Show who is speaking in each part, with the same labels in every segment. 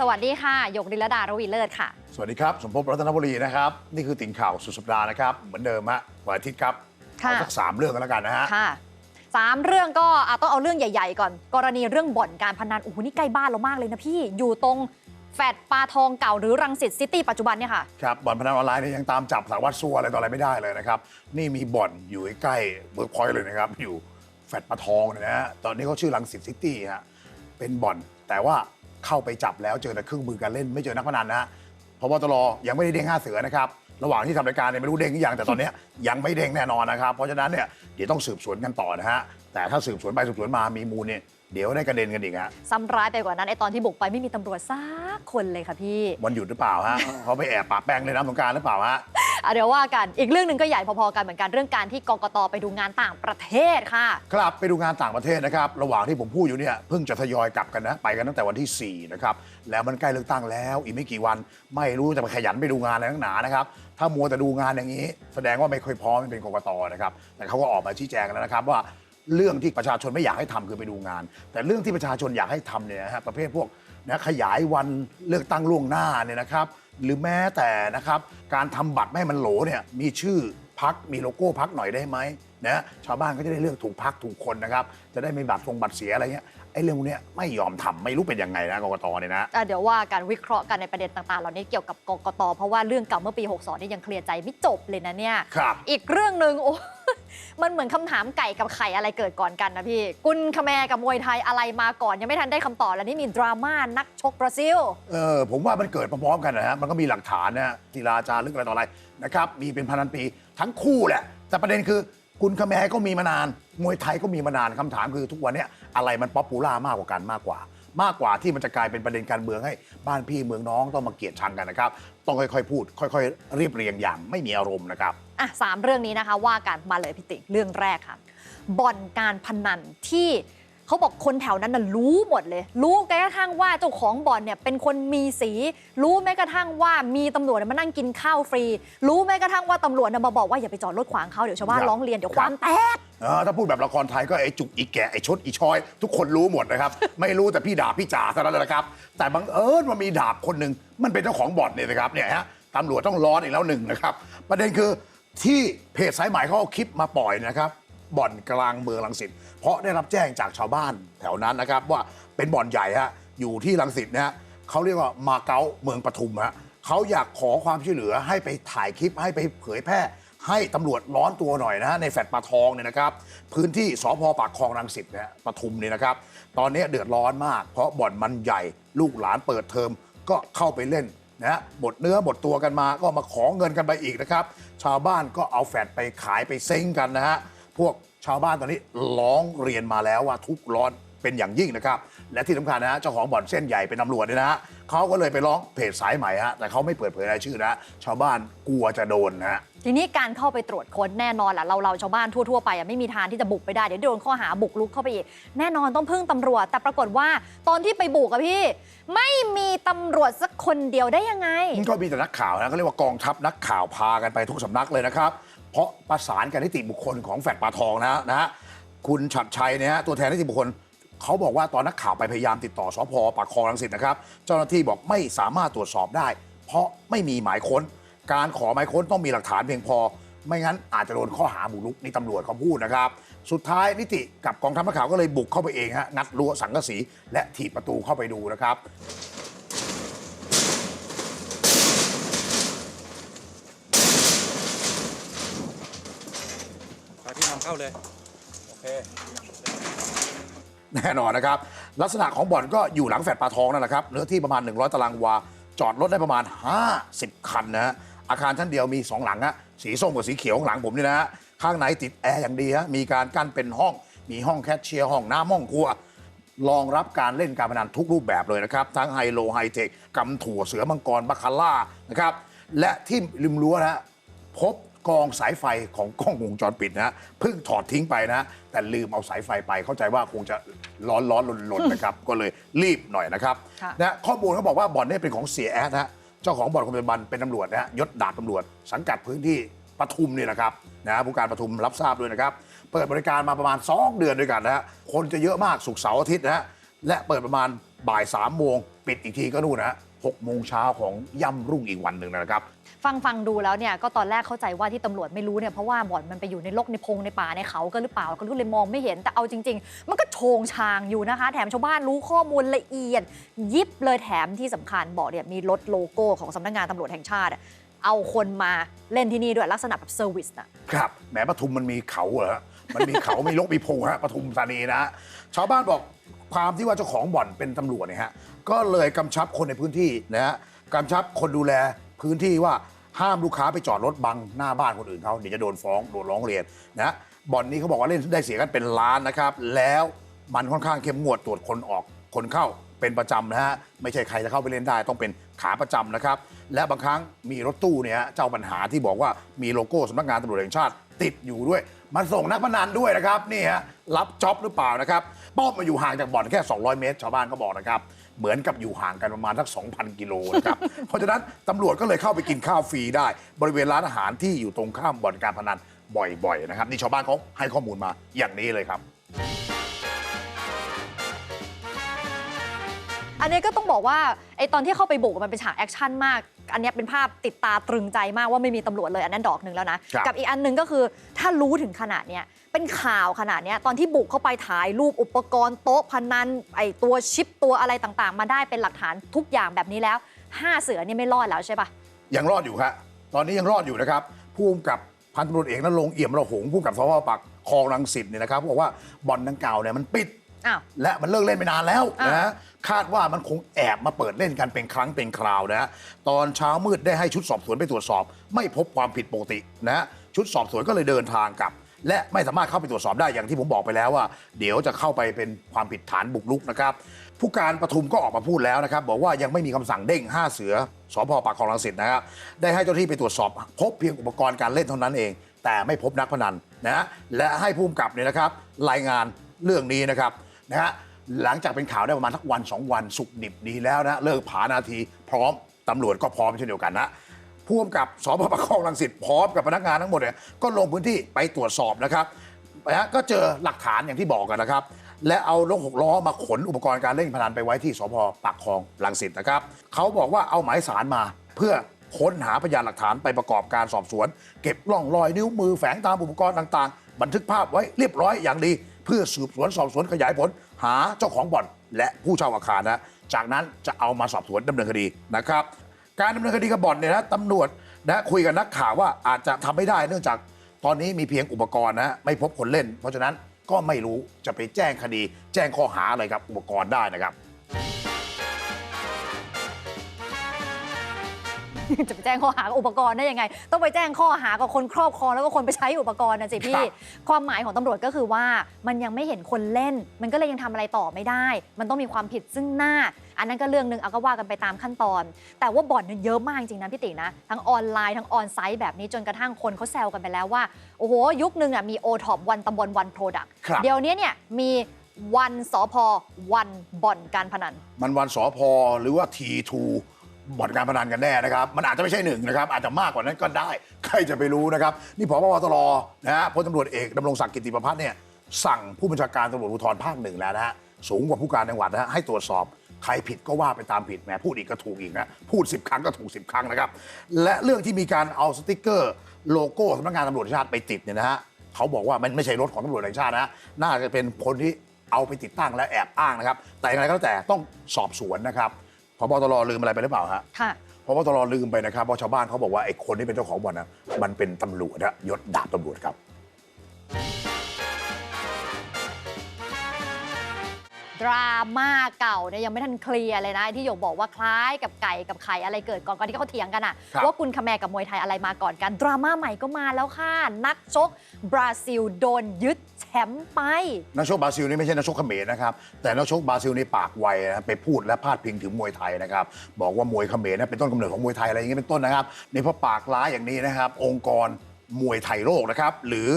Speaker 1: สวัสดีค่ะ ยกริลดารวีเลิศค่ะ
Speaker 2: สวัสดีครับ สมภพรัตนบุรีนะครับ นี่คือติ่งข่าวสุดสัปดาห์นะครับ เหมือนเดิมฮะวันอาทิตย์ครับ
Speaker 1: ค่ะ
Speaker 2: เอาสักสามเรื่องกันแล้วกันนะฮะ
Speaker 1: ค่ะสามเรื่องก็อะต้องเอาเรื่องใหญ่ ๆ ก่อน กรณีเรื่องบ่อนการพนันโอ้โหนี่ใกล้บ้านเรามากเลยนะพี่อยู่ตรงแฟดปลาทองเก่าหรือรังสิตซิตี้ปัจจุบันเนี่ยค่ะ
Speaker 2: ครับบ่อนพนันออนไลน์เนี่ยยังตามจับสารวัตรสัวอะไรต่ออะไรไม่ได้เลยนะครับ นี่มีบ่อนอยู่ใกล้เบิร์กพอยต์เลยนะครับ อยู่แฟดปะทองเนี่ยนะฮะตอนนี้เขาชื่อลังสิตซิตี้ฮะเป็นบ่อนแต่ว่า เข้าไปจับแล้วเจอแต่เครื่องมือการเล่นไม่เจอนักพนันนะฮะพบตรยังไม่ได้เด้งห้าเสือนะครับระหว่างที่ทำรายการเนี่ยไม่รู้เด้งหรือยังแต่ตอนเนี้ยยังไม่เด้งแน่นอนนะครับเพราะฉะนั้นเนี่ยเดี๋ยวต้องสืบสวนกันต่อนะฮะแต่ถ้าสืบสวนไปสืบสวนมามีมูลเนี่ยเดี๋ยวได้กระเด็นกันอีกฮะ
Speaker 1: ซ้ำร้ายไปกว่านั้นไอตอนที่บุกไปไม่มีตำรวจสักคนเลยค่ะพี่
Speaker 2: วันหยุดหรือเปล่าฮะ เขาไปแอบปะแป้งเลยน้ำสงกรารหรือเปล่าฮะ
Speaker 1: อะเดี๋ยวว่ากันอีกเรื่องหนึ่งก็ใหญ่พอๆกันเหมือนกันเรื่องการที่กกตไปดูงานต่างประเทศค่ะ
Speaker 2: ครับไปดูงานต่างประเทศนะครับ ระหว่างที่ผมพูดอยู่เนี่ยเพิ่งจะทยอยกลับกันนะ ไปกันตั้งแต่วันที่ 4 นะครับ แล้วมันใกล้เลือกตั้งแล้ว อีกไม่กี่วันไม่รู้จะไปขยันไปดูงานอะไรนักหนานะครับ ถ้ามัวแต่ดูงานอย่างนี้ แสดงว่าไม่ค่อยพร้อมเป็นกกตนะครับแต่เขาก็ออกมาชี้แจงแล้วนะครับว่าเรื่องที่ประชาชนไม่อยากให้ทำคือไปดูงาน แต่เรื่องที่ประชาชนอยากให้ทำเนี่ยฮะประเภทพวกนะขยายวันเลือกตั้งล่วงหน้าเนี่ยนะครับ หรือแม้แต่นะครับ การทำบัตรไม่ให้มันโหลเนี่ยมีชื่อพักมีโลโก้พักหน่อยได้ไหมนะชาวบ้านก็จะได้เลือกถูกพักถูกคนนะครับ จะได้ไม่บัตรทรงบัตรเสียอะไรเงี้ย ไอ้เรื่องพวกเนี้ยไม่ยอมทำไม่รู้เป็นยังไงนะกกตเนี่ยนะ
Speaker 1: อะเดี๋ยวว่าการวิเคราะห์กันในประเด็นต่างๆ เหล่านี้เกี่ยวกับกกตเพราะว่าเรื่องเก่าเมื่อปี 62 นี่ยังเคลียร์ใจไม่จบเลยนะเนี่ย
Speaker 2: ครับ
Speaker 1: อีกเรื่องหนึ่งโอ้ มันเหมือนคำถามไก่กับไข่อะไรเกิดก่อนกันนะพี่ กุนคาแมร์กับมวยไทยอะไรมาก่อน ยังไม่ทันได้คำตอบแล้วนี่มีดราม่านักชกบราซิล
Speaker 2: เออผมว่ามันเกิดพร้อมๆกันนะฮะมันก็มีหลักฐานนะฮะทีลาจารึกอะไรต่ออะไรนะครับ มีเป็นพันๆปีทั้งคู่แหละ แต่ประเด็นคือ คุณคแมร์ก็มีมานาน มวยไทยก็มีมานานคำถามคือทุกวันนี้อะไรมันป๊อปปูล่ามากกว่ากันมากกว่า มากกว่าที่มันจะกลายเป็นประเด็นการเมืองให้บ้านพี่เมืองน้องต้องมาเกลียดชังกันนะครับ ต้องค่อยๆ พูด ค่อยๆเรียบเรียงอย่างไม่มีอารมณ์นะครับ
Speaker 1: อะสามเรื่องนี้นะคะว่ากันมาเลยพี่ติ๊กเรื่องแรกค่ะบ่อนการพนันที่ เขาบอกคนแถวนั้นน่ะรู้หมดเลย รู้แม้กระทั่งว่าเจ้าของบ่อนเนี่ยเป็นคนมีสี รู้แม้กระทั่งว่ามีตำรวจเนี่ยมานั่งกินข้าวฟรี รู้แม้กระทั่งว่าตำรวจเนี่ยมาบอกว่าอย่าไปจอดรถขวางเขาเดี๋ยวชาวบ้าน
Speaker 2: ครับ
Speaker 1: ร้องเรียนเดี๋ยว
Speaker 2: ค
Speaker 1: ครับวามแตก
Speaker 2: เออถ้าพูดแบบละครไทยก็ไอ้จุกอีแกะไอ้ชดอีชอย ทุกคนรู้หมดนะครับ ไม่รู้แต่พี่ดาบพี่จ๋าเท่านั้นแหละนะครับ แต่บังเอิญว่ามีดาบคนหนึ่งมันเป็นเจ้าของบ่อนเนี่ยนะครับเนี่ยฮะตำรวจต้องร้อนอีกแล้วหนึ่งนะครับ ประเด็นคือที่เพจสายใหม่เขาเอาคลิปมาปล่อยนะครับ บ่อนกลางเมืองลังสิตเพราะได้รับแจ้งจากชาวบ้านแถวนั้นนะครับ ว่าเป็นบ่อนใหญ่ฮะอยู่ที่ลังสิตนะฮะเขาเรียกว่ามาเก๊าเมืองปทุมฮะเขาอยากขอความช่วยเหลือให้ไปถ่ายคลิปให้ไปเผยแพร่ ให้ตำรวจร้อนตัวหน่อยนะฮะในแฟลตปลาทองเนี่ยนะครับ พื้นที่สพปากคลองรังสิตนะฮะปทุมเนี่ยนะครับ ตอนนี้เดือดร้อนมาก เพราะบ่อนมันใหญ่ลูกหลานเปิดเทอมก็เข้าไปเล่นนะฮะหมดเนื้อหมดตัวกันมาก็มาขอเงินกันไปอีกนะครับ ชาวบ้านก็เอาแฟลตไปขายไปเซ้งกันนะฮะ พวกชาวบ้านตอนนี้ร้องเรียนมาแล้วว่าทุกข์ร้อนเป็นอย่างยิ่งนะครับ และที่สำคัญนะฮะเจ้าของบ่อนเส้นใหญ่เป็นตำรวจเนี่ยนะฮะเขาก็เลยไปร้องเพจสายใหม่ฮะแต่เขาไม่เปิดเผยรายชื่อนะฮะชาวบ้านกลัวจะโดนนะฮะ
Speaker 1: ทีนี้การเข้าไปตรวจค้นแน่นอนแหละเราเราชาวบ้านทั่วๆไปอะไม่มีทางที่จะบุกไปได้ เดี๋ยวโดนข้อหาบุกลุกเข้าไปอีก แน่นอนต้องพึ่งตำรวจ แต่ปรากฏว่าตอนที่ไปบุกอะพี่ ไม่มีตำรวจสักคนเดียวได้ยังไง
Speaker 2: ก็มีแต่นักข่าวนะเขาเรียกว่ากองทัพนักข่าวพากันไปทุกสำนักเลยนะครับ เพราะประสานกันนิติบุคคลของแฟดปลาทองนะนะฮะคุณฉัดชัยเนี่ยฮะตัวแทนนิติบุคคลเขาบอกว่าตอนนักข่าวไปพยายามติดต่อสพปากคลองรังสิตนะครับ เจ้าหน้าที่บอกไม่สามารถตรวจสอบได้ เพราะไม่มีหมายค้น การขอหมายค้นต้องมีหลักฐานเพียงพอ ไม่งั้นอาจจะโดนข้อหาบุกรุกนี่ตำรวจเขาพูดนะครับ สุดท้ายนิติกับกองทัพนักข่าวก็เลยบุกเข้าไปเองฮะงัดรั้วสังกะสีและถีบประตูเข้าไปดูนะครับ
Speaker 3: ไปพี่นำ เข้าเลย โอเค
Speaker 2: แน่นอนนะครับ ลักษณะของบ่อนก็อยู่หลังแฟลตปลาทองนั่นแหละครับเนื้อที่ประมาณ 100 ตารางวา จอดรถได้ประมาณ 50 คันนะฮะอาคารชั้นเดียวมี 2 หลังฮะสีส้มกับสีเขียวข้างหลังผมนี่นะฮะข้างในติดแอร์อย่างดีฮะมีการกั้นเป็นห้อง มีห้องแคชเชียร์ห้องน้ำห้องครัว รองรับการเล่นการพนันทุกรูปแบบเลยนะครับ ทั้งไฮโลไฮเทคกำถั่วเสือมังกรบาคาร่านะครับและที่ริมรั้วนะฮะพบ กองสายไฟของกล้องวงจรปิดนะฮะเพิ่งถอดทิ้งไปนะแต่ลืมเอาสายไฟไปเข้าใจว่าคงจะร้อนร้อนลนลนๆนะครับ ก็เลยรีบหน่อยนะครับ
Speaker 1: ค่ะ
Speaker 2: นะข้อมูลเขาบอกว่าบ่อนเนี้เป็นของเสียแอดนะฮะเจ้าของบ่อนคนปัจจุบันเป็นตำรวจนะฮะยศดาบตำรวจ สังกัดพื้นที่ปทุมเนี่ยนะครับนะผู้การปทุมรับทราบด้วยนะครับ เปิดบริการมาประมาณ 2 เดือนด้วยกันนะฮะคนจะเยอะมากสุกร์เสาร์อาทิตย์นะฮะและเปิดประมาณบ่ายสามโมงปิดอีกทีก็นู่นนะฮะ หกโมงเช้าของย่ำรุ่งอีกวันหนึ่งนะครับ
Speaker 1: ฟังฟังดูแล้วเนี่ยก็ตอนแรกเข้าใจว่าที่ตำรวจไม่รู้เนี่ยเพราะว่าบ่อนมันไปอยู่ในลกในพงในป่าในเขาก็หรือเปล่าก็เลยมองไม่เห็นแต่เอาจริง ๆ มันก็โชงชางอยู่นะคะ แถมชาวบ้านรู้ข้อมูลละเอียด ยิบเลยแถมที่สำคัญบอกเนี่ยมีรถโลโก้ของสำนักงานตำรวจแห่งชาติอะเอาคนมาเล่นที่นี่ด้วยลักษณะแบบเซอร์วิสน่ะ
Speaker 2: ครับแหมปทุมมันมีเขาเหรอฮะมันมีเขา มีลกมีพงฮะปทุมธานีนะฮะชาวบ้านบอก ความที่ว่าเจ้าของบ่อนเป็นตำรวจเนี่ยฮะก็เลยกำชับคนในพื้นที่นะฮะกำชับคนดูแลพื้นที่ว่าห้ามลูกค้าไปจอดรถบังหน้าบ้านคนอื่นเขาเดี๋ยวจะโดนฟ้องโดนร้องเรียนนะบ่อนนี้เขาบอกว่าเล่นได้เสียกันเป็นล้านนะครับ แล้วมันค่อนข้างเข้มงวดตรวจคนออกคนเข้าเป็นประจำนะฮะไม่ใช่ใครจะเข้าไปเล่นได้ต้องเป็นขาประจำนะครับ และบางครั้งมีรถตู้เนี่ยฮะเจ้าปัญหาที่บอกว่ามีโลโก้สำนักงานตำรวจแห่งชาติติดอยู่ด้วย มันส่งนักพนันด้วยนะครับนี่ฮะรับจ็อบหรือเปล่านะครับป้อมมาอยู่ห่างจากบ่อนแค่ 200 เมตร ชาวบ้านก็บอกนะครับ เหมือนกับอยู่ห่างกันประมาณสัก 2,000 กิโลนะครับ เพราะฉะนั้นตำรวจก็เลยเข้าไปกินข้าวฟรีได้ บริเวณร้านอาหารที่อยู่ตรงข้ามบ่อนการพนันบ่อยๆนะครับ นี่ชาวบ้านเขาให้ข้อมูลมาอย่างนี้เลยครับ
Speaker 1: อันนี้ก็ต้องบอกว่าไอตอนที่เข้าไปบุกมันเป็นฉากแอคชั่นมาก อันเนี้ยเป็นภาพติดตาตรึงใจมากว่าไม่มีตำรวจเลยอันนั้นดอกหนึ่งแล้วนะ
Speaker 2: ครับ
Speaker 1: กับอีกอันหนึ่งก็คือถ้ารู้ถึงขนาดเนี้ยเป็นข่าวขนาดเนี้ยตอนที่บุกเข้าไปถ่ายรูปอุปกรณ์โต๊ะพนันไอตัวชิปตัวอะไรต่างๆ มาได้เป็นหลักฐานทุกอย่างแบบนี้แล้วห้าเสือนี่ไม่รอดแล้วใช่ปะ
Speaker 2: ยังรอดอยู่ครับตอนนี้ยังรอดอยู่นะครับผู้กำกับพันตำรวจเอกนรงค์เอี่ยมระหงผู้กำกับสพปักคลองรังสิตเนี่ยนะครับบอกว่าบ่อนดังกล่าวเนี่ยมันปิด
Speaker 1: อ้าว
Speaker 2: และมันเลิกเล่นไปนานแล้ว
Speaker 1: อะ
Speaker 2: นะฮะคาดว่ามันคงแอบมาเปิดเล่นกันเป็นครั้งเป็นคราวนะฮะตอนเช้ามืดได้ให้ชุดสอบสวนไปตรวจสอบ ไม่พบความผิดปกตินะฮะชุดสอบสวนก็เลยเดินทางกลับ และไม่สามารถเข้าไปตรวจสอบได้อย่างที่ผมบอกไปแล้วว่า เดี๋ยวจะเข้าไปเป็นความผิดฐานบุกรุกนะครับ ผู้การปทุมก็ออกมาพูดแล้วนะครับ บอกว่ายังไม่มีคำสั่งเด้ง 5 เสือสพปากคลองรังสิตนะครับได้ให้เจ้าหน้าที่ไปตรวจสอบ พบเพียงอุปกรณ์การเล่นเท่านั้นเอง แต่ไม่พบนักพนันนะฮะและให้ผู้กำกับเนี่ยนะครับ รายงานเรื่องนี้นะครับ นะฮะหลังจากเป็นข่าวได้ประมาณสักวันสองวันสุกดิบดีแล้วนะเลิกผานาทีพร้อมตำรวจก็พร้อมเช่นเดียวกันนะผู้กำกับสพปกคองรังสิตพร้อมกับพนักงานทั้งหมดเนี่ยก็ลงพื้นที่ไปตรวจสอบนะครับนะก็เจอหลักฐานอย่างที่บอกกันนะครับ และเอารถหกล้อมาขนอุปกรณ์การเล่นพนันไปไว้ที่สพปากคลองรังสิตนะครับเขาบอกว่าเอาหมายสารมาเพื่อค้นหาพยานหลักฐานไปประกอบการสอบสวน เก็บร่องรอยนิ้วมือแฝงตามอุปกรณ์ต่างๆ บันทึกภาพไว้เรียบร้อยอย่างดี เพื่อสืบสวนสอบสวนขยายผล หาเจ้าของบ่อน และผู้เช่าอาคารนะ จากนั้นจะเอามาสอบสวนดำเนินคดีนะครับ การดำเนินคดีกับบ่อนเนี่ยนะตำรวจนะคุยกับนักข่าวว่าอาจจะทำไม่ได้เนื่องจากตอนนี้มีเพียงอุปกรณ์นะไม่พบคนเล่น เพราะฉะนั้นก็ไม่รู้จะไปแจ้งคดี แจ้งข้อหาอะไรกับอุปกรณ์ได้นะครับ
Speaker 1: จะไปแจ้งข้อหากับอุปกรณ์ได้ยังไง ต้องไปแจ้งข้อหากับคนครอบครองแล้วก็คนไปใช้อุปกรณ์นะสิพี่
Speaker 2: ครับ
Speaker 1: ความหมายของตำรวจก็คือว่ามันยังไม่เห็นคนเล่น มันก็เลยยังทำอะไรต่อไม่ได้ มันต้องมีความผิดซึ่งหน้า อันนั้นก็เรื่องหนึ่งเอาก็ว่ากันไปตามขั้นตอน แต่ว่าบ่อนเนี่ยเยอะมากจริงนะพี่ตินะทั้งออนไลน์ทั้งออนไซต์แบบนี้จนกระทั่งคนเขาแซวกันไปแล้วว่าโอ้โหยุคหนึ่งอะมีโอท็อปวันตำบลวันโปรดัก
Speaker 2: ครับ
Speaker 1: เดี๋ยวนี้เนี่ยมีวันสอพอวันบ่อนการพนัน
Speaker 2: มันวันสอพอหรือว่า T2 บ่อนการพนันกันแน่นะครับ มันอาจจะไม่ใช่หนึ่งนะครับ อาจจะมากกว่านั้นก็ได้ ใครจะไปรู้นะครับ นี่พบวตรนะฮะพลตำรวจเอกดำรงศักดิ์กิติประพัฒน์เนี่ยสั่งผู้บัญชาการตำรวจภูธรภาคหนึ่งแล้วนะฮะสูงกว่าผู้การจังหวัดนะฮะให้ตรวจสอบใครผิดก็ว่าไปตามผิดแหมพูดอีกก็ถูกอีกนะพูด 10 ครั้งก็ถูก 10 ครั้งนะครับ และเรื่องที่มีการเอาสติกเกอร์โลโก้สำนักงานตำรวจชาติไปติดเนี่ยนะฮะเขาบอกว่ามันไม่ใช่รถของตำรวจแห่งชาตินะน่าจะเป็นคนที่เอาไปติดตั้งและแอบอ้างนะครับ แต่อย่างไรก็แล้วแต่ต้องสอบสวนนะครับ พบตรลืมอะไรไปหรือเปล่าฮะ
Speaker 1: ค่ะ
Speaker 2: พบตรลืมไปนะครับเพราะชาวบ้านเขาบอกว่าไอ้คนที่เป็นเจ้าของบ่อนนะมันเป็นตำรวจนะยศดาบตำรวจครับ
Speaker 1: ดราม่าเก่าเนี่ยยังไม่ทันเคลียร์เลยนะไอ้ที่หยกบอกว่าคล้ายกับไก่กับไข่อะไรเกิดก่อนก่อนที่เขาเถียงกันอะ
Speaker 2: ครับ
Speaker 1: ว่ากุนคาแมร์กับมวยไทยอะไรมาก่อนกัน ดราม่าใหม่ก็มาแล้วค่ะ นักชกบราซิลโดนยึดแชมป์ไป
Speaker 2: นักชกบราซิลนี่ไม่ใช่นักชกเขมรนะครับ แต่นักชกบราซิลในปากไวนะไปพูดและพาดพิงถึงมวยไทยนะครับ บอกว่ามวยเขมรนะเป็นต้นกำเนิดของมวยไทยอะไรอย่างนี้เป็นต้นนะครับในเพราะปากร้ายอย่างนี้นะครับ องค์กรมวยไทยโลกนะครับ หรือ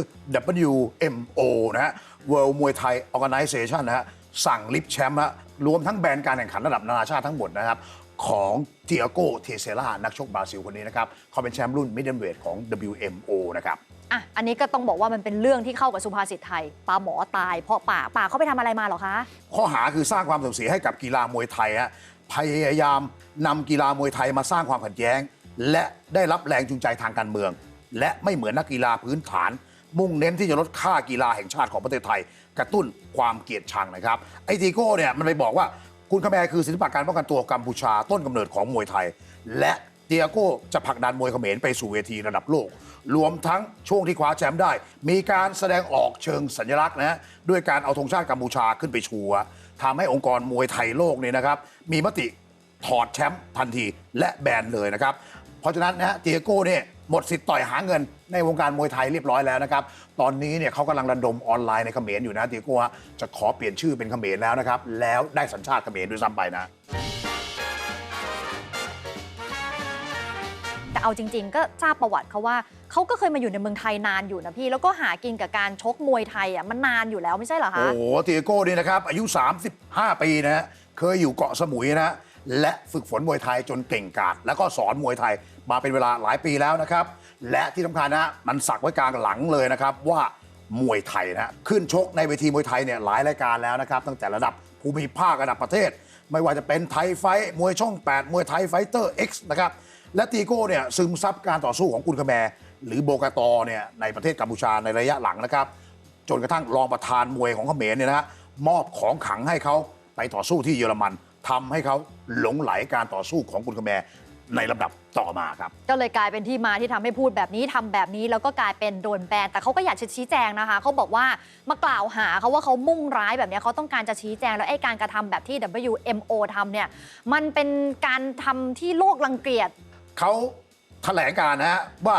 Speaker 2: WMO นะฮะ World มวยไทย Organization นะฮะ สั่งลิฟต์แชมป์ฮะรวมทั้งแบนการแข่งขันระดับนานาชาติทั้งหมดนะครับของเ i ียโกเทเซล่านักชกบราซิลคนนี้นะครับเขาเป็นแชมป์รุ่นมิดเดิลเวทของ WMO นะครับ
Speaker 1: อะอันนี้ก็ต้องบอกว่ามันเป็นเรื่องที่เข้ากับสุภาษิตไทยปลาหมอตายเพราะป่าป่าเขาไปทำอะไรมาเหรอคะ
Speaker 2: ข้อหาคือสร้างความเสื่อมเสียให้กับกีฬามวยไทยฮะพยายามนำกีฬามวยไทยมาสร้างความขัดแย้ง และได้รับแรงจูงใจทางการเมือง และไม่เหมือนนักกีฬาพื้นฐาน มุ่งเน้นที่จะลดค่ากีฬาแห่งชาติของประเทศไทย กระตุ้นความเกลียดชังนะครับไอทีโก้เนี่ยมันไปบอกว่าคุณคาแมร์คือศิลปะการป้องกันตัวกัมพูชาต้นกำเนิดของมวยไทย และเตียโก้จะผลักดันมวยเขมรไปสู่เวทีระดับโลก รวมทั้งช่วงที่คว้าแชมป์ได้ มีการแสดงออกเชิงสัญลักษณ์นะด้วยการเอาธงชาติกัมพูชาขึ้นไปชูทำให้องค์กรมวยไทยโลกเนี่ยนะครับ มีมติถอดแชมป์ทันทีและแบนเลยนะครับ เพราะฉะนั้นนะฮะเตียโก้เนี่ย หมดสิทธิ์ต่อยหาเงินในวงการมวยไทยเรียบร้อยแล้วนะครับ ตอนนี้เนี่ยเขากำลังระดมออนไลน์ในเขมรอยู่นะเตียโก้ฮะจะขอเปลี่ยนชื่อเป็นเขมรแล้วนะครับ แล้วได้สัญชาติเขมรด้วยซ้ำไปนะ
Speaker 1: แต่เอาจริง ๆ ก็ทราบประวัติเขาว่าเขาก็เคยมาอยู่ในเมืองไทยนานอยู่นะพี่ แล้วก็หากินกับการชกมวยไทยอะมันนานอยู่แล้วไม่ใช่เหรอ
Speaker 2: โอ้
Speaker 1: คะ
Speaker 2: โหเตียโก้นี่นะครับ อายุ 35 ปีนะฮะเคยอยู่เกาะสมุยนะฮะ และฝึกฝนมวยไทยจนเก่งกาจแล้วก็สอนมวยไทยมาเป็นเวลาหลายปีแล้วนะครับ และที่สำคัญนะฮะมันสักไว้กลางหลังเลยนะครับว่ามวยไทยนะฮะขึ้นชกในเวทีมวยไทยเนี่ยหลายรายการแล้วนะครับ ตั้งแต่ระดับภูมิภาคระดับประเทศ ไม่ว่าจะเป็นไทยไฟท์มวยช่อง 8 มวยไทยไฟเตอร์ X นะครับและตีโก้เนี่ยซึมซับการต่อสู้ของกุนคาแมรหรือโบกาตอเนี่ยในประเทศกัมพูชาในระยะหลังนะครับ จนกระทั่งรองประธานมวยของเขมรเนี่ยนะฮะมอบของขังให้เขาไปต่อสู้ที่เยอรมัน ทำให้เขาหลงไหลการต่อสู้ของกุนคาแมร์ในลำดับต่อมาครับ
Speaker 1: ก็เลยกลายเป็นที่มาที่ทำให้พูดแบบนี้ทำแบบนี้แล้วก็กลายเป็นโดนแบนแต่เขาก็อยากจะชี้แจงนะคะ เขาบอกว่ามากล่าวหาเขาว่าเขามุ่งร้ายแบบเนี้ยเขาต้องการจะชี้แจงแล้วไอ้การกระทำแบบที่ WMO ทำเนี่ยมันเป็นการทำที่โลกรังเกียจ
Speaker 2: เขาแถลงการนะฮะว่า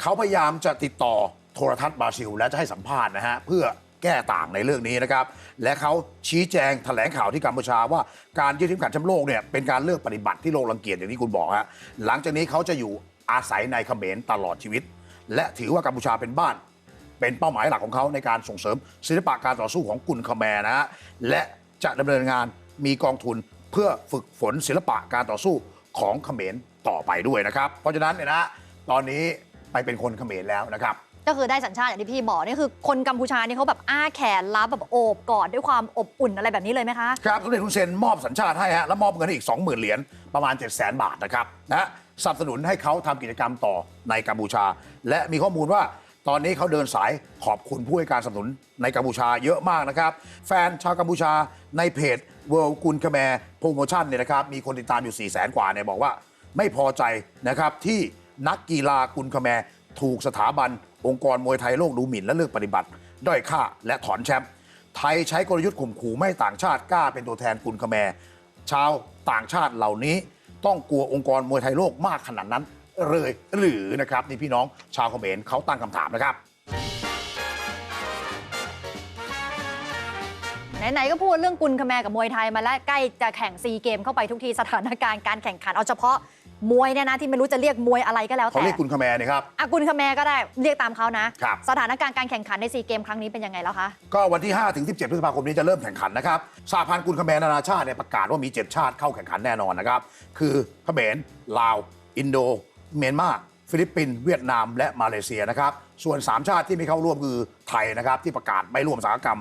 Speaker 2: เขาพยายามจะติดต่อโทรทัศน์บราซิล และจะให้สัมภาษณ์นะฮะ เพื่อแก้ต่างในเรื่องนี้นะครับ และเขาชี้แจงแถลงข่าวที่กัมพูชาว่าการยึดทิ้งขันแชมป์โลกเนี่ยเป็นการเลือกปฏิบัติที่โลกรังเกียจอย่างที่คุณบอกฮะหลังจากนี้เขาจะอยู่อาศัยในเขมรตลอดชีวิต และถือว่ากัมพูชาเป็นบ้าน เป็นเป้าหมายหลักของเขาในการส่งเสริมศิลปะการต่อสู้ของกุนคแมรนะฮะและจะดำเนินงานมีกองทุนเพื่อฝึกฝนศิลปะการต่อสู้ของเขมรต่อไปด้วยนะครับ เพราะฉะนั้นเนี่ยนะตอนนี้ไปเป็นคนเขมรแล้วนะครับ
Speaker 1: ก็คือได้สัญชาติอย่างที่พี่บอกนี่คือคนกัมพูชานี่เขาแบบอ้าแขนรับแบบโอบกอดด้วยความอบอุ่นอะไรแบบนี้เลยไหมคะ
Speaker 2: ครับสมเด็จฮุนเซนมอบสัญชาติให้ฮะแล้วมอบเงินให้อีก 20,000 เหรียญประมาณ 7 0 0 0 0 0บาทนะครับนะสนับสนุนให้เขาทำกิจกรรมต่อในกัมพูชา และมีข้อมูลว่าตอนนี้เขาเดินสายขอบคุณผู้ให้การสนับสนุนในกัมพูชาเยอะมากนะครับ แฟนชาวกัมพูชาในเพจ World กุนคาแมโปรโมชั่นเนี่ยนะครับมีคนติดตามอยู่4 0 0 0 0 0 กว่าเนี่ยบอกว่า ไม่พอใจนะครับที่นักกีฬากุนคาแม ถูกสถาบัน องค์กรมวยไทยโลกดูหมิ่นและเลือกปฏิบัติ ด้อยค่าและถอนแชมป์ไทยใช้กลยุทธ์ข่มขู่ไม่ต่างชาติกล้าเป็นตัวแทนกุนคแมร์ชาวต่างชาติเหล่านี้ ต้องกลัวองค์กรมวยไทยโลกมากขนาดนั้นเลยหรือนะครับนี่พี่น้องชาวเขมรเขาตั้งคำถามนะครับ
Speaker 1: ไหนๆก็พูดเรื่องกุนคแมร์กับมวยไทยมาแล้วใกล้จะแข่งซีเกมเข้าไปทุกทีสถานการณ์การแข่งขันเอาเฉพาะ มวยเนี่ยนะที่ไม่รู้จะเรียกมวยอะไรก็แล้ว
Speaker 2: เขา
Speaker 1: แต่
Speaker 2: เรียกกุนคาแมร์นะครับ
Speaker 1: อากุนคาแมร์ก็ได้เรียกตามเขานะ ครับ สถานการณ์การแข่งขันในซีเกมครั้งนี้เป็นยังไงแล้วคะ
Speaker 2: ก็วันที่ 5 ถึง 17 พฤษภาคมนี้จะเริ่มแข่งขันนะครับสหพันธ์กุนคาแมร์นานาชาติเนี่ยประกาศว่ามี 7 ชาติเข้าแข่งขันแน่นอนนะครับ คือเขมรลาว อินโด เมียนมาฟิลิปปินส์เวียดนาม และมาเลเซียนะครับ ส่วน 3 ชาติที่ไม่เข้าร่วมคือไทยนะครับที่ประกาศไม่ร่วมอุตสาหกรรม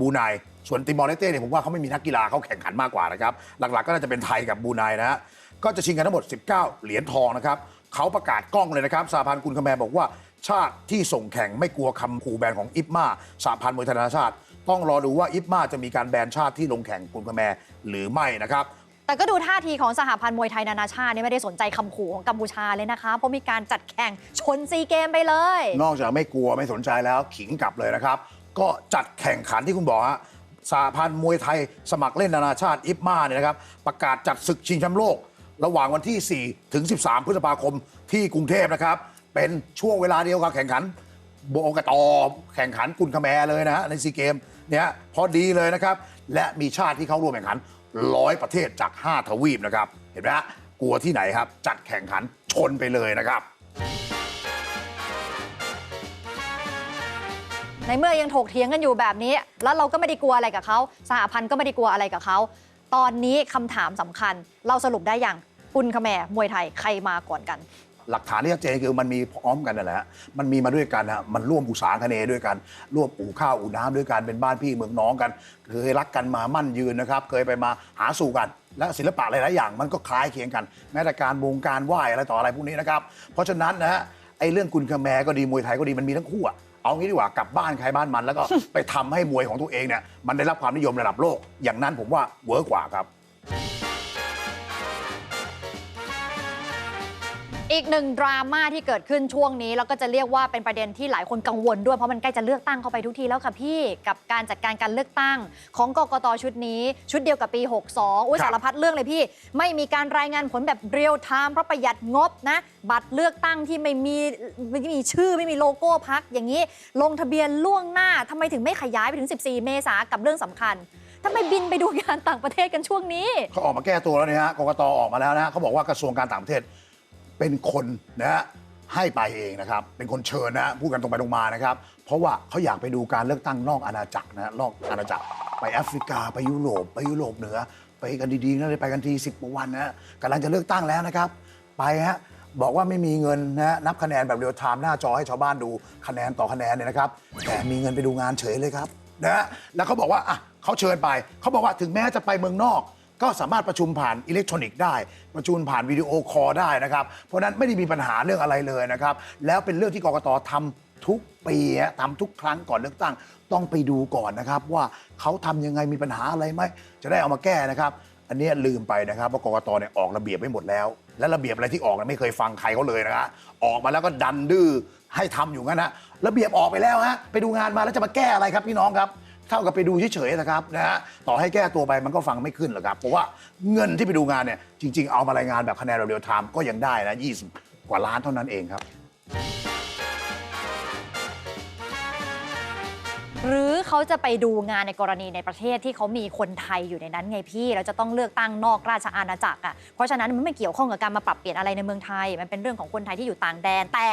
Speaker 2: บรูไนส่วนติมอร์เลสเต้เนี่ยผมว่าเขาไม่มีนักกีฬาเข้าแข่งขันมากกว่านะครับ หลักๆก็น่าจะเป็นไทยกับบรูไนนะฮะ ก็จะชิงกันทั้งหมด 19 เหรียญทองนะครับเขาประกาศกล้องเลยนะครับสหพันธ์กุนคาแมร์บอกว่าชาติที่ส่งแข่งไม่กลัวคำขู่แบนของอิปมาสหพันธ์มวยไทยนานาชาติ ต้องรอดูว่าอิปมาจะมีการแบนชาติที่ลงแข่งกุนคาแมร์หรือไม่นะครับ
Speaker 1: แต่ก็ดูท่าทีของสหพันธ์มวยไทยนานาชาตินี่ไม่ได้สนใจคำขู่ของกัมพูชาเลยนะคะ เพราะมีการจัดแข่งชนซีเกมไปเลย
Speaker 2: นอกจากไม่กลัวไม่สนใจแล้วขิงกลับเลยนะครับ ก็จัดแข่งขันที่คุณบอกฮะสหพันธ์มวยไทยสมัครเล่นนานาชาติอิปมาเนี่ยนะครับ ประกาศจัดศึกชิงแชมป์โลก ระหว่างวันที่ 4 ถึง 13 พฤษภาคมที่กรุงเทพนะครับ เป็นช่วงเวลาเดียวกับแข่งขันโบกตอแข่งขันกุนคาแมร์เลยนะฮะในซีเกมเนี่ยพอดีเลยนะครับ และมีชาติที่เข้าร่วมแข่งขันร้อยประเทศจาก 5 ทวีปนะครับ เห็นไหมฮะกลัวที่ไหนครับ จัดแข่งขันชนไปเลยนะครับ
Speaker 1: ในเมื่อยังถกเถียงกันอยู่แบบนี้ แล้วเราก็ไม่ได้กลัวอะไรกับเขาสหพันธ์ก็ไม่ได้กลัวอะไรกับเขา ตอนนี้คำถามสำคัญ เราสรุปได้อย่าง กุนคาแมมวยไทยใครมาก่อนกัน
Speaker 2: หลักฐานที่ชัดเจนคือมันมีพร้อมกันนั่นแหละฮะมันมีมาด้วยกันฮะมันร่วมอุตสาคเนด้วยกัน ร่วมอู่ข้าวอู่น้ำด้วยกันเป็นบ้านพี่เมืองน้องกันเคยรักกันมามั่นยืนนะครับเคยไปมาหาสู่กัน และศิลปะหลายๆอย่างมันก็คล้ายเคียงกัน แม้แต่การวงการไหว้อะไรต่ออะไรพวกนี้นะครับเพราะฉะนั้นนะฮะไอ้เรื่องกุนคแมก็ดีมวยไทยก็ดีมันมีทั้งคู่อะเอางี้ดีกว่ากลับบ้านใครบ้านมันแล้วก็ ไปทำให้มวยของตัวเองเนี่ยมันได้รับความนิยมระดับโลก อย่างนั้นผมว่าเวิร์กกว่าครับ
Speaker 1: อีกหนึ่งดราม่าที่เกิดขึ้นช่วงนี้แล้วก็จะเรียกว่าเป็นประเด็นที่หลายคนกังวลด้วยเพราะมันใกล้จะเลือกตั้งเข้าไปทุกทีแล้วค่ะพี่ กับการจัดการการเลือกตั้ง ของกกตชุดนี้ ชุดเดียวกับปี 62 อุ้ย
Speaker 2: ครับ
Speaker 1: สารพัดเรื่องเลยพี่ ไม่มีการรายงานผลแบบเรียลไทม์เพราะประหยัดงบนะ บัตรเลือกตั้งที่ไม่มีไม่มีชื่อไม่มีโลโก้พักอย่างนี้ ลงทะเบียนล่วงหน้าทำไมถึงไม่ขยายไปถึง 14 เมษากับเรื่องสำคัญทำไมบินไปดูงานต่างประเทศกันช่วงนี้
Speaker 2: เขาออกมาแก้ตัวแล้วเนี่ยฮะกกตออกมาแล้วนะฮะเขาบอกว่ากระทรวงการต่างประเทศ เป็นคนนะฮะให้ไปเองนะครับ เป็นคนเชิญนะฮะพูดกันตรงไปตรงมานะครับ เพราะว่าเขาอยากไปดูการเลือกตั้งนอกอาณาจักรนะฮะนอกอาณาจักร ไปแอฟริกาไปยุโรป ไปยุโรปเหนือ ไปกันดีๆนะไปกันทีสิบกว่าวันนะฮะกำลังจะเลือกตั้งแล้วนะครับ ไปฮะบอกว่าไม่มีเงินนะฮะนับคะแนนแบบเรียลไทม์หน้าจอให้ชาวบ้านดูคะแนนต่อคะแนนเนี่ยนะครับ แต่มีเงินไปดูงานเฉยเลยครับนะฮะแล้วเขาบอกว่าอะเขาเชิญไปเขาบอกว่าถึงแม้จะไปเมืองนอก ก็สามารถประชุมผ่านอิเล็กทรอนิกส์ได้ ประชุมผ่านวิดีโอคอลได้นะครับ เพราะนั้นไม่ได้มีปัญหาเรื่องอะไรเลยนะครับ แล้วเป็นเรื่องที่กกตทำทุกปีฮะทำทุกครั้งก่อนเลือกตั้ง ต้องไปดูก่อนนะครับ ว่าเขาทำยังไงมีปัญหาอะไรไหมจะได้เอามาแก้นะครับ อันเนี้ยลืมไปนะครับว่ากกตเนี่ยออกระเบียบไว้หมดแล้ว และระเบียบอะไรที่ออกเนี่ยไม่เคยฟังใครเขาเลยนะฮะออกมาแล้วก็ดันดื้อให้ทำอยู่งั้นนะระเบียบออกไปแล้วฮะไปดูงานมาแล้วจะมาแก้อะไรครับพี่น้องครับ เท่ากับไปดูเฉยๆนะครับนะฮะต่อให้แก้ตัวไปมันก็ฟังไม่ขึ้นหรอกครับ เพราะว่าเงินที่ไปดูงานเนี่ยจริง ๆ เอามารายงานแบบคะแนนเรียลไทม์ก็ยังได้นะ20 กว่าล้านเท่านั้นเองครับ
Speaker 1: หรือเขาจะไปดูงานในกรณีในประเทศที่เขามีคนไทยอยู่ในนั้นไงพี่แล้วจะต้องเลือกตั้งนอกราชอาณาจักรอะเพราะฉะนั้นมันไม่เกี่ยวข้องกับการมาปรับเปลี่ยนอะไรในเมืองไทย มันเป็นเรื่องของคนไทยที่อยู่ต่างแดนแต่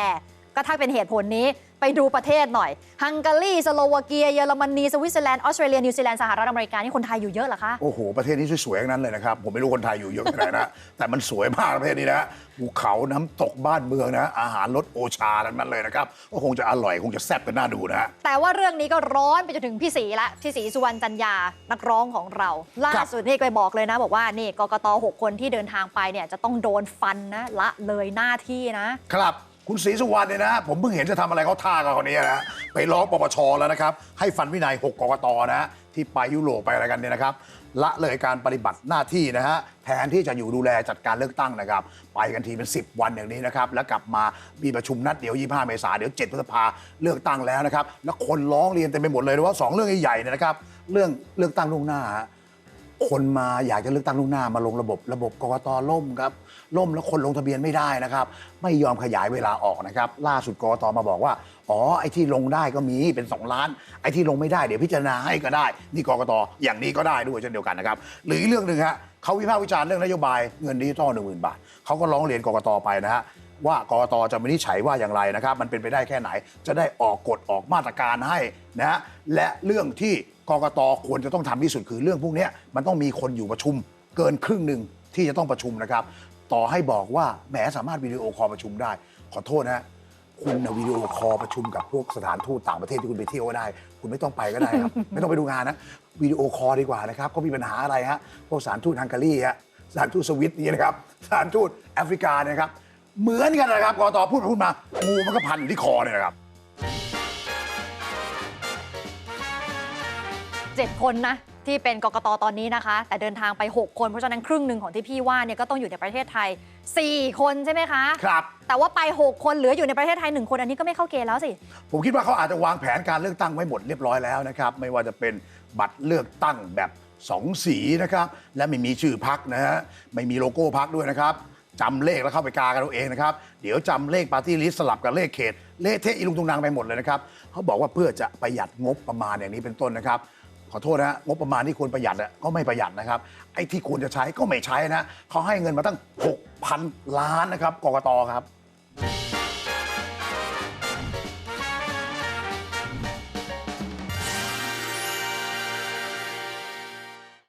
Speaker 1: ก็ถ้าเป็นเหตุผลนี้ ไปดูประเทศหน่อย ฮังการีสโลวาเกีย เยอรมนี สวิตเซอร์แลนด์ ออสเตรเลีย นิวซีแลนด์ สหรัฐอเมริกา นี่คนไทยอยู่เยอะเหรอคะ
Speaker 2: โอ้โห ประเทศนี้สวยๆทั้งนั้นเลยนะครับ ผมไม่รู้คนไทยอยู่เยอะแค่ไหนนะ แต่มันสวยมากประเทศนี้นะ ภูเขาน้ำตกบ้านเมืองนะ อาหารรสโอชาทั้งนั้นเลยนะครับ ก็คงจะอร่อย คงจะแซ่บกันน่าดูนะฮะ
Speaker 1: แต่ว่าเรื่องนี้ก็ร้อนไปจนถึงพี่ศรีละ พี่ศรีสุวรรณจันยา นักร้องของเรา ล่าสุดนี่ไปบอกเลยนะ บอกว่านี่กกตหกคนที่เดินทางไปเนี่ยจะต้องโดนฟันนะละเลยหน้าที่นะ
Speaker 2: ครับ คุณศรีสุวรรณเนี่ยนะ ผมเพิ่งเห็นจะทำอะไรเขาท่ากับคนนี้นะไปร้องปปชแล้วนะครับ ให้ฟันวินัย 6 กกตนะฮะที่ไปยุโรปไปอะไรกันเนี่ยนะครับ ละเลยการปฏิบัติหน้าที่นะฮะแทนที่จะอยู่ดูแลจัดการเลือกตั้งนะครับ ไปกันทีเป็น 10 วันอย่างนี้นะครับ แล้วกลับมามีประชุมนัดเดี๋ยว 25 เมษาเดี๋ยว 7 พฤษภาเลือกตั้งแล้วนะครับ แล้วคนร้องเรียนเต็มไปหมดเลยว่าสองเรื่องใหญ่ๆเนี่ยนะครับ เรื่องเลือกตั้งล่วงหน้าฮะ คนมาอยากจะเลือกตั้งล่วงหน้ามาลงระบบระบบกกตล่มครับล่มแล้วคนลงทะเบียนไม่ได้นะครับ ไม่ยอมขยายเวลาออกนะครับ ล่าสุดกกตมาบอกว่า อ๋อไอ้ที่ลงได้ก็มีเป็น 2 ล้าน ไอ้ที่ลงไม่ได้เดี๋ยวพิจารณาให้ก็ได้ นี่กกตอย่างนี้ก็ได้ด้วยเช่นเดียวกันนะครับ หรืออีกเรื่องหนึ่งฮะเขาวิพากษ์วิจารณ์เรื่องนโยบายเงินดิจิตอลหนึ่งหมื่นบาทเขาก็ร้องเรียนกกตไปนะฮะว่ากกตจะวินิจฉัยว่าอย่างไรนะครับ มันเป็นไปได้แค่ไหน จะได้ออกกฎออกมาตรการให้นะฮะและเรื่องที่ กกตควรจะต้องทำที่สุดคือเรื่องพวกนี้มันต้องมีคนอยู่ประชุม เกินครึ่งหนึ่งที่จะต้องประชุมนะครับ ต่อให้บอกว่าแหมสามารถวิดีโอคอลประชุมได้ ขอโทษนะคุณวิดีโอคอลประชุมกับพวกสถานทูตต่างประเทศที่คุณไปเที่ยวก็ได้ คุณไม่ต้องไปก็ได้ครับ ไม่ต้องไปดูงานนะวิดีโอคอลดีกว่านะครับเขามีปัญหาอะไรฮะพวกสถานทูตฮังการีฮะสถานทูตสวิตนี่นะครับสถานทูตแอฟริกาเนี่ยนะครับ เหมือนกันนะครับกตพูดพูดมางูมันก็พันอยู่ที่คอเนี่ยนะครับ
Speaker 1: 7 คนนะที่เป็นกกตตอนนี้นะคะ แต่เดินทางไป 6 คนเพราะฉะนั้นครึ่งหนึ่งของที่พี่ว่าเนี่ยก็ต้องอยู่ในประเทศไทย 4 คนใช่ไหมคะ
Speaker 2: ครับ
Speaker 1: แต่ว่าไป 6 คนเหลืออยู่ในประเทศไทย 1 คนอันนี้ก็ไม่เข้าเกณฑ์แล้วสิ
Speaker 2: ผมคิดว่าเขาอาจจะวางแผนการเลือกตั้งไว้หมดเรียบร้อยแล้วนะครับ ไม่ว่าจะเป็นบัตรเลือกตั้งแบบสองสีนะครับ และไม่มีชื่อพักนะฮะไม่มีโลโก้พักด้วยนะครับจำเลขแล้วเข้าไปกากันเอาเองนะครับ เดี๋ยวจำเลขปาร์ตี้ลิสต์สลับกับเลขเขต เละเทะอีลุงตุงนางไปหมดเลยนะครับ เขาบอกว่าเพื่อจะประหยัดงบประมาณอย่างนี้เป็นต้นนะครับ ขอโทษนะฮะงบประมาณที่ควรประหยัดอะก็ไม่ประหยัดนะครับ ไอ้ที่ควรจะใช้ก็ไม่ใช้นะเขาให้เงินมาตั้ง 6,000 ล้านนะครับกกตครับ